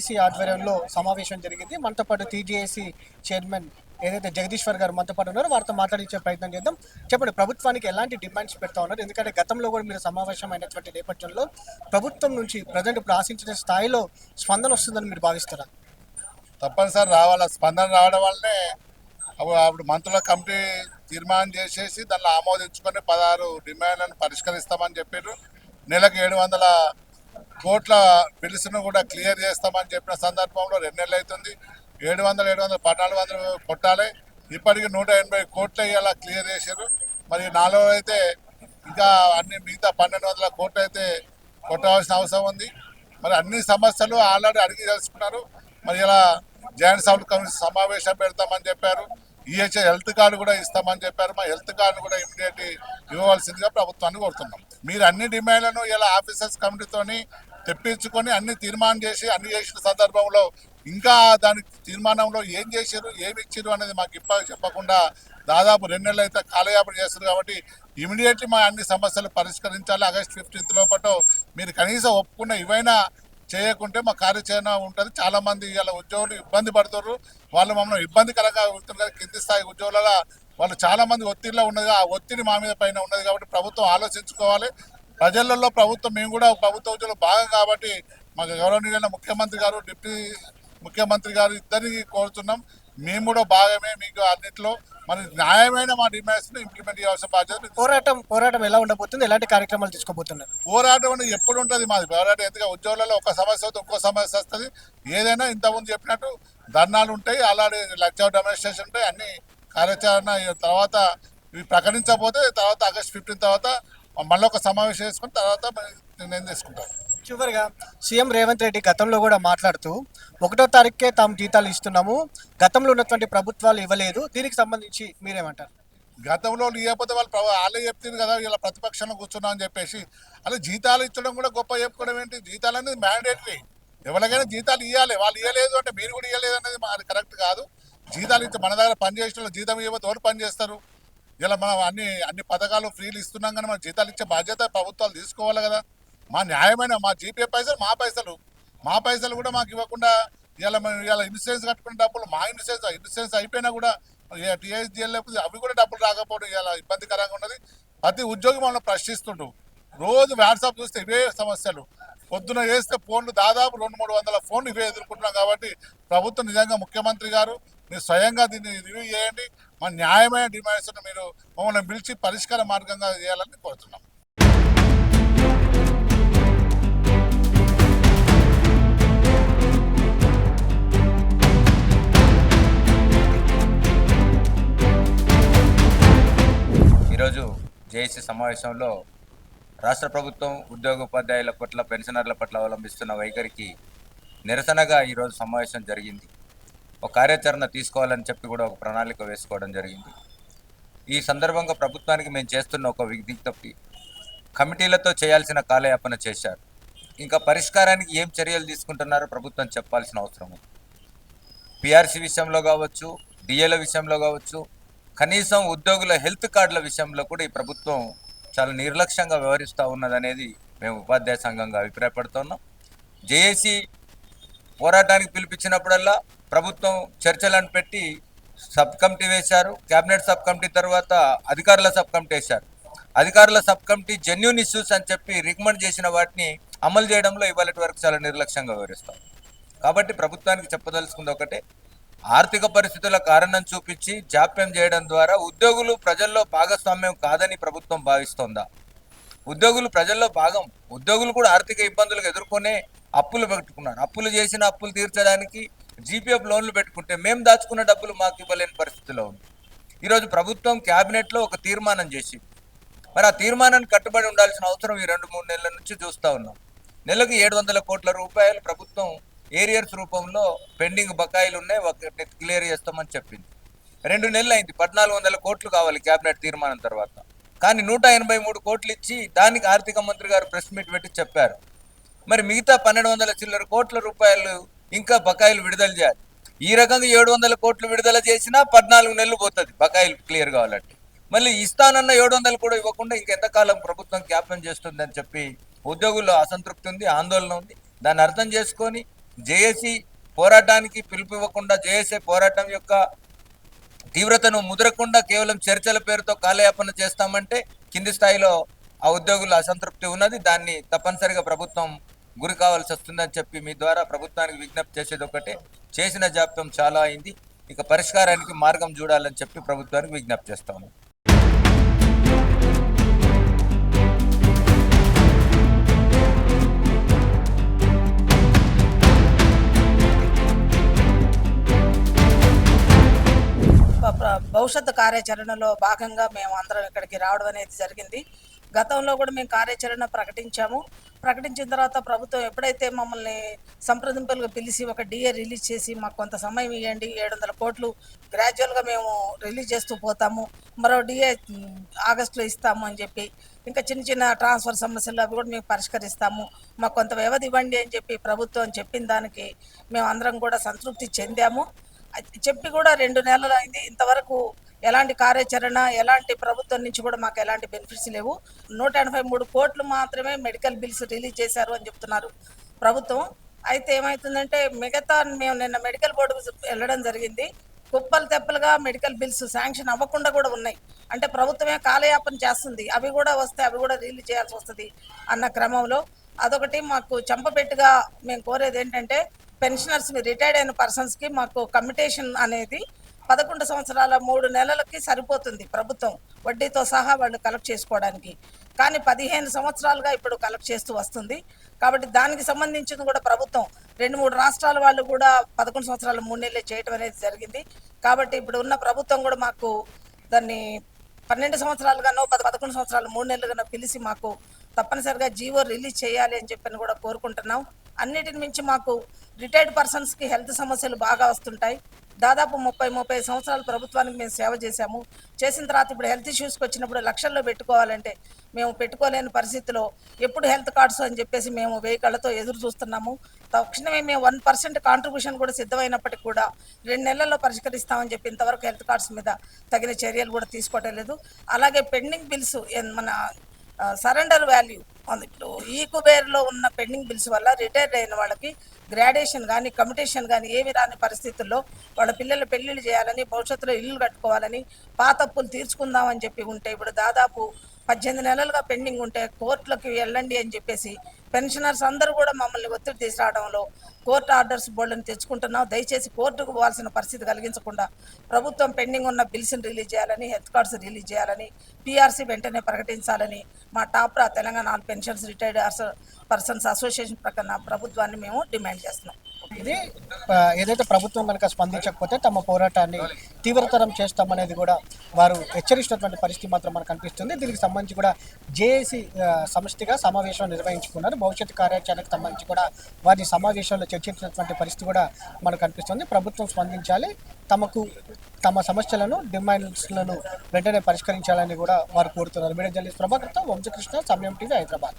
TJAC ఆధ్వర్యంలో సమావేశం జరిగింది. మనతో పాటు టీజేఏసీ చైర్మన్ ఏదైతే జగదీశ్వర్ గారు మనతో పాటు ఉన్నారో వారితో మాట్లాడించే ప్రయత్నం చేద్దాం. చెప్పండి ప్రభుత్వానికి ఎలాంటి డిమాండ్స్ పెడతా ఉన్నారు? ఎందుకంటే గతంలో కూడా మీరు సమావేశం అయినటువంటి నేపథ్యంలో ప్రభుత్వం నుంచి ప్రజెంట్ ఇప్పుడు ఆశించిన స్థాయిలో స్పందన వస్తుందని మీరు భావిస్తారా? తప్పనిసరి రావాల? స్పందన రావడం వల్లనే అప్పుడు అప్పుడు మంత్రుల కమిటీ తీర్మానం చేసేసి దానిలో ఆమోదించుకొని పదహారు డిమాండ్లను పరిష్కరిస్తామని చెప్పారు నెలకు ఏడు వందల కోట్ల బిల్స్ను కూడా క్లియర్ చేస్తామని చెప్పిన సందర్భంలో రెండు నెలలు అవుతుంది. ఏడు వందల ఏడు వందల పద్నాలుగు వందలు కొట్టాలి. ఇప్పటికి నూట ఎనభై కోట్లు ఇలా క్లియర్ చేశారు. మరి నాలుగు అయితే ఇంకా అన్ని మిగతా పన్నెండు వందల కోట్లు అయితే కొట్టవలసిన అవసరం ఉంది. మరి అన్ని సమస్యలు ఆల్రెడీ అడిగి తెలుసుకున్నారు. మరి ఇలా జాయింట్ సబ్ కమిషన్ సమావేశం పెడతామని చెప్పారు. ఈహెచ్ఐ హెల్త్ కార్డు కూడా ఇస్తామని చెప్పారు. మా హెల్త్ కార్డు కూడా ఇమీడియట్ ఇవ్వవలసిందిగా ప్రభుత్వాన్ని కోరుతున్నాం. మీరు అన్ని డిమాండ్లను ఇలా ఆఫీసర్స్ కమిటీతోని తెప్పించుకొని అన్ని తీర్మానం చేసి అన్ని చేసిన సందర్భంలో ఇంకా దాని తీర్మానంలో ఏం చేశారు ఏమి ఇచ్చారు అనేది మాకు ఇప్ప చెప్పకుండా దాదాపు రెండు నెలలు అయితే కాలయాపన చేస్తారు కాబట్టి ఇమీడియట్లీ మా అన్ని సమస్యలు పరిష్కరించాలి. ఆగస్ట్ ఫిఫ్టీన్త్ లోపల మీరు కనీసం ఒప్పుకున్న ఇవైనా చేయకుంటే మా కార్యాచరణ ఉంటుంది. చాలా మంది ఇలా ఉద్యోగులు ఇబ్బంది పడుతున్నారు. వాళ్ళు మమ్మల్ని ఇబ్బందికరంగా ఉంటున్నారు కింది స్థాయి ఉద్యోగుల వాళ్ళు చాలా మంది ఒత్తిడిలో ఉన్నది ఆ ఒత్తిడి మా మీద పైన ఉన్నది కాబట్టి ప్రభుత్వం ఆలోచించుకోవాలి. ప్రజలలో ప్రభుత్వం మేము కూడా ప్రభుత్వ ఉద్యోగులు భాగం కాబట్టి మాకు గౌరవనీయులైన ముఖ్యమంత్రి గారు డిప్యూటీ ముఖ్యమంత్రి గారు ఇద్దరికి కోరుతున్నాం. మేము కూడా భాగమే మీకు అన్నింటిలో. మరి న్యాయమైన మా డిమాండ్స్ ఇంప్లిమెంట్ చేయాల్సిన బాధ్యత. పోరాటం పోరాటం ఎలా ఉండబోతుంది? ఎలాంటి కార్యక్రమాలు తీసుకోబోతున్నారు? పోరాటం అనేది ఎప్పుడు ఉంటుంది మాది? పోరాటం ఎందుకంటే ఉద్యోగులలో ఒక సమస్య వస్తే ఇంకో సమస్య వస్తుంది. ఏదైనా ఇంతకుముందు చెప్పినట్టు ధర్నాలు ఉంటాయి అలాగే లక్ష డెమోన్స్ట్రేషన్ ఉంటాయి అన్ని కార్యాచరణ తర్వాత ఇవి ప్రకటించకపోతే తర్వాత ఆగస్ట్ ఫిఫ్టీన్ తర్వాత మళ్ళీ ఒక సమావేశం చేసుకుని తర్వాత నిర్ణయం తీసుకుంటాం చివరిగా సీఎం రేవంత్ రెడ్డి గతంలో కూడా మాట్లాడుతూ ఒకటో తారీఖుకే తాము జీతాలు ఇస్తున్నాము గతంలో ఉన్నటువంటి ప్రభుత్వాలు ఇవ్వలేదు దీనికి సంబంధించి మీరేమంటారు? గతంలో ఇవ్వకపోతే వాళ్ళు వాళ్ళే చెప్తుంది కదా ఇలా ప్రతిపక్షంలో కూర్చున్నాం అని చెప్పేసి. అలా జీతాలు ఇచ్చడం కూడా గొప్ప చెప్పుకోవడం ఏంటి? జీతాలు అనేది మ్యాండేటరీ ఎవరికైనా జీతాలు ఇవ్వాలి వాళ్ళు ఇవ్వలేదు అంటే మీరు కూడా ఇవ్వలేదు అనేది కరెక్ట్ కాదు. జీతాలు ఇస్తే మన దగ్గర పని చేసిన వాళ్ళు జీతం ఇవ్వకపోతే ఎవరు పని చేస్తారు? ఇలా మనం అన్ని అన్ని పథకాలు ఫ్రీలు ఇస్తున్నాం కానీ మన జీతాలు ఇచ్చే బాధ్యత ప్రభుత్వాలు తీసుకోవాలి కదా. మా న్యాయమైన మా జీపే పైసలు మా పైసలు. మా పైసలు కూడా మాకు ఇవ్వకుండా ఇలా మనం ఇలా ఇన్సూరెన్స్ కట్టుకునే డబ్బులు మా ఇన్సూరెన్స్ ఇన్సూరెన్స్ అయిపోయినా కూడా టీఎస్జీఎల్ లేకపోతే అవి కూడా డబ్బులు రాకపోవడం ఇలా ఇబ్బందికరంగా ఉన్నది. ప్రతి ఉద్యోగి మనం ప్రశ్నిస్తుండు. రోజు వాట్సాప్ చూస్తే ఇవే సమస్యలు. పొద్దున వేస్తే ఫోన్లు దాదాపు రెండు మూడు వందల ఫోన్లు ఇవే ఎదుర్కొంటున్నాం కాబట్టి ప్రభుత్వం నిజంగా ముఖ్యమంత్రి గారు మీరు స్వయంగా దీన్ని రివ్యూ చేయండి. మా న్యాయమైన డిమాండ్స్ మీరు మమ్మల్ని పిలిచి పరిష్కార మార్గంగా చేయాలని కోరుతున్నాం. ఈరోజు జేఏసీ సమావేశంలో రాష్ట్ర ప్రభుత్వం ఉద్యోగ ఉపాధ్యాయుల పట్ల పెన్షనర్ల పట్ల అవలంబిస్తున్న వైఖరికి నిరసనగా ఈరోజు సమావేశం జరిగింది. ఒక కార్యాచరణ తీసుకోవాలని చెప్పి కూడా ఒక ప్రణాళిక వేసుకోవడం జరిగింది. ఈ సందర్భంగా ప్రభుత్వానికి మేము చేస్తున్న ఒక విజ్ఞప్తి కమిటీలతో చేయాల్సిన కాలయాపన చేశారు. ఇంకా పరిష్కారానికి ఏం చర్యలు తీసుకుంటున్నారో ప్రభుత్వం చెప్పాల్సిన అవసరం ఉంది. పిఆర్సీ విషయంలో కావచ్చు డిఏల విషయంలో కావచ్చు కనీసం ఉద్యోగుల హెల్త్ కార్డుల విషయంలో కూడా ఈ ప్రభుత్వం చాలా నిర్లక్ష్యంగా వ్యవహరిస్తూ ఉన్నదనేది మేము ఉపాధ్యాయ సంఘంగా అభిప్రాయపడుతున్నాం. జేఏసీ పోరాటానికి పిలిపించినప్పుడల్లా ప్రభుత్వం చర్చలను పెట్టి సబ్ కమిటీ వేశారు. కేబినెట్ సబ్ కమిటీ తర్వాత అధికారుల సబ్ కమిటీ వేశారు. అధికారుల సబ్ కమిటీ జెన్యున్ ఇష్యూస్ అని చెప్పి రికమెండ్ చేసిన వాటిని అమలు చేయడంలో ఇవాళ వరకు చాలా నిర్లక్ష్యంగా వివరిస్తాం. కాబట్టి ప్రభుత్వానికి చెప్పదలుచుకుంది ఒకటే. ఆర్థిక పరిస్థితుల కారణం చూపించి జాప్యం చేయడం ద్వారా ఉద్యోగులు ప్రజల్లో భాగస్వామ్యం కాదని ప్రభుత్వం భావిస్తోందా? ఉద్యోగులు ప్రజల్లో భాగం ఉద్యోగులు కూడా ఆర్థిక ఇబ్బందులకు ఎదుర్కొనే అప్పులు పెట్టుకున్నారు. అప్పులు చేసిన అప్పులు తీర్చడానికి జీపీఎఫ్ లోన్లు పెట్టుకుంటే మేము దాచుకున్న డబ్బులు మాకు ఇవ్వలేని పరిస్థితిలో ఉంది. ఈరోజు ప్రభుత్వం క్యాబినెట్లో ఒక తీర్మానం చేసి మరి ఆ తీర్మానానికి కట్టుబడి ఉండాల్సిన అవసరం ఈ రెండు మూడు నెలల నుంచి చూస్తూ ఉన్నాం. నెలకు ఏడు వందల కోట్ల రూపాయలు ప్రభుత్వం ఏరియర్స్ రూపంలో పెండింగ్ బకాయిలు ఉన్నాయి ఒకటి క్లియర్ చేస్తామని చెప్పింది. రెండు నెలలు అయింది పద్నాలుగు వందల కోట్లు కావాలి కేబినెట్ తీర్మానం తర్వాత. కానీ నూట ఎనభై మూడు కోట్లు ఇచ్చి దానికి ఆర్థిక మంత్రి గారు ప్రెస్ మీట్ పెట్టి చెప్పారు. మరి మిగతా పన్నెండు వందల చిల్లర కోట్ల రూపాయలు ఇంకా బకాయిలు విడుదల చేయాలి. ఈ రకంగా ఏడు వందల కోట్లు విడుదల చేసినా పద్నాలుగు నెలలు పోతుంది బకాయిలు క్లియర్ కావాలంటే. మళ్ళీ ఇస్తానన్న ఏడు వందలు కూడా ఇవ్వకుండా ఇంకెంతకాలం ప్రభుత్వం క్యాప్టన్ చేస్తుందని చెప్పి ఉద్యోగుల్లో అసంతృప్తి ఉంది ఆందోళన ఉంది. దాన్ని అర్థం చేసుకొని జేఏసీ పోరాటానికి పిలుపు ఇవ్వకుండా జేఏసీ పోరాటం యొక్క తీవ్రతను ముదరకుండా కేవలం చర్చల పేరుతో కాలయాపన చేస్తామంటే కింది స్థాయిలో ఆ ఉద్యోగుల అసంతృప్తి ఉన్నది. దాన్ని తప్పనిసరిగా ప్రభుత్వం గురి కావాల్సి వస్తుందని చెప్పి మీ ద్వారా ప్రభుత్వానికి విజ్ఞప్తి చేసేది ఒకటే. చేసిన జాప్యం చాలా అయింది. ఇక పరిష్కారానికి మార్గం చూడాలని చెప్పి ప్రభుత్వానికి విజ్ఞప్తి చేస్తాము భవిష్యత్తు కార్యాచరణలో భాగంగా మేము అందరం ఇక్కడికి రావడం అనేది జరిగింది. గతంలో కూడా మేము కార్యాచరణ ప్రకటించాము. ప్రకటించిన తర్వాత ప్రభుత్వం ఎప్పుడైతే మమ్మల్ని సంప్రదింపులుగా పిలిచి ఒక డిఏ రిలీజ్ చేసి మాకు కొంత సమయం ఇవ్వండి ఏడు వందల కోట్లు గ్రాడ్యువల్గా మేము రిలీజ్ చేస్తూ పోతాము మరో డిఏ ఆగస్టులో ఇస్తాము అని చెప్పి ఇంకా చిన్న చిన్న ట్రాన్స్ఫర్ సమస్యలు అవి కూడా మేము పరిష్కరిస్తాము మాకు కొంత వ్యవధి ఇవ్వండి అని చెప్పి ప్రభుత్వం చెప్పిన దానికి మేము అందరం కూడా సంతృప్తి చెందాము. చెప్పి కూడా రెండు నెలలు అయింది. ఇంతవరకు ఎలాంటి కార్యాచరణ ఎలాంటి ప్రభుత్వం నుంచి కూడా మాకు ఎలాంటి బెనిఫిట్స్ లేవు. నూట ఎనభై మూడు కోట్లు మాత్రమే మెడికల్ బిల్స్ రిలీజ్ చేశారు అని చెప్తున్నారు ప్రభుత్వం. అయితే ఏమవుతుందంటే మిగతా మేము నిన్న మెడికల్ బోర్డుకు వెళ్ళడం జరిగింది. కుప్పలు తెప్పలుగా మెడికల్ బిల్స్ శాంక్షన్ అవ్వకుండా కూడా ఉన్నాయి. అంటే ప్రభుత్వమే కాలయాపన చేస్తుంది. అవి కూడా వస్తే అవి కూడా రిలీజ్ చేయాల్సి వస్తుంది అన్న క్రమంలో. అదొకటి మాకు చంపపెట్టుగా మేము కోరేది ఏంటంటే పెన్షనర్స్ రిటైర్డ్ అయిన పర్సన్స్కి మాకు కమిటేషన్ అనేది పదకొండు సంవత్సరాల మూడు నెలలకి సరిపోతుంది ప్రభుత్వం వడ్డీతో సహా వాళ్ళు కలెక్ట్ చేసుకోవడానికి. కానీ పదిహేను సంవత్సరాలుగా ఇప్పుడు కలెక్ట్ చేస్తూ వస్తుంది. కాబట్టి దానికి సంబంధించింది కూడా ప్రభుత్వం రెండు మూడు రాష్ట్రాల వాళ్ళు కూడా పదకొండు సంవత్సరాల మూడు నెలలు చేయటం అనేది జరిగింది. కాబట్టి ఇప్పుడు ఉన్న ప్రభుత్వం కూడా మాకు దాన్ని పన్నెండు సంవత్సరాలుగానో పద పదకొండు సంవత్సరాలు మూడు నెలలుగానో పిలిచి మాకు తప్పనిసరిగా జీవో రిలీజ్ చేయాలి అని చెప్పని కూడా కోరుకుంటున్నాం. అన్నిటిని మించి మాకు రిటైర్డ్ పర్సన్స్కి హెల్త్ సమస్యలు బాగా వస్తుంటాయి. దాదాపు ముప్పై ముప్పై సంవత్సరాలు ప్రభుత్వానికి మేము సేవ చేశాము. చేసిన తర్వాత ఇప్పుడు హెల్త్ ఇష్యూస్కి వచ్చినప్పుడు లక్షల్లో పెట్టుకోవాలంటే మేము పెట్టుకోలేని పరిస్థితిలో ఎప్పుడు హెల్త్ కార్డ్స్ అని చెప్పేసి మేము వెయ్యి కళ్ళతో ఎదురు చూస్తున్నాము. తక్షణమే మేము వన్ పర్సెంట్ కాంట్రిబ్యూషన్ కూడా సిద్ధమైనప్పటికీ కూడా రెండు నెలల్లో పరిష్కరిస్తామని చెప్పి ఇంతవరకు హెల్త్ కార్డ్స్ మీద తగిన చర్యలు కూడా తీసుకోవటం లేదు. అలాగే పెండింగ్ బిల్స్ మన సరెండర్ వాల్యూ ఉంది. ఇప్పుడు ఈ కుబేర్లో ఉన్న పెండింగ్ బిల్స్ వల్ల రిటైర్డ్ అయిన వాళ్ళకి గ్రాడ్యుయేషన్ కానీ కమిటేషన్ కానీ ఏమి రాని పరిస్థితుల్లో వాళ్ళ పిల్లలు పెళ్ళిళ్ళు చేయాలని భవిష్యత్తులో ఇల్లు కట్టుకోవాలని పాతప్పులు తీర్చుకుందామని చెప్పి ఉంటే ఇప్పుడు దాదాపు పద్దెనిమిది నెలలుగా పెండింగ్ ఉంటే కోర్టులకు వెళ్ళండి అని చెప్పేసి పెన్షనర్స్ అందరూ కూడా మమ్మల్ని ఒత్తిడి తీసుకురావడంలో కోర్టు ఆర్డర్స్ బోర్డుని తెచ్చుకుంటున్నాం. దయచేసి కోర్టుకు పోవాల్సిన పరిస్థితి కలిగించకుండా ప్రభుత్వం పెండింగ్ ఉన్న బిల్స్ని రిలీజ్ చేయాలని హెల్త్ కార్డ్స్ రిలీజ్ చేయాలని పీఆర్సీ వెంటనే ప్రకటించాలని మా TAPRA Telangana all pensions retired persons association ప్రకారం ప్రభుత్వాన్ని మేము డిమాండ్ చేస్తున్నాం. ఇది ఏదైతే ప్రభుత్వం కనుక స్పందించకపోతే తమ పోరాటాన్ని తీవ్రతరం చేస్తామనేది కూడా వారు హెచ్చరించినటువంటి పరిస్థితి మాత్రం మనకు కనిపిస్తుంది. దీనికి సంబంధించి కూడా జేఏసీ సమష్టిగా సమావేశం నిర్వహించుకున్నారు. భవిష్యత్ కార్యాచరణకు సంబంధించి కూడా వారి సమావేశంలో చర్చించినటువంటి పరిస్థితి కూడా మనకు కనిపిస్తుంది. ప్రభుత్వం స్పందించాలి. తమకు తమ సమస్యలను డిమాండ్స్లను వెంటనే పరిష్కరించాలని కూడా వారు కోరుతున్నారు. మీడియా జర్నలిస్ట్ ప్రభాకర్తో వంశకృష్ణ సమయం టీవీ హైదరాబాద్.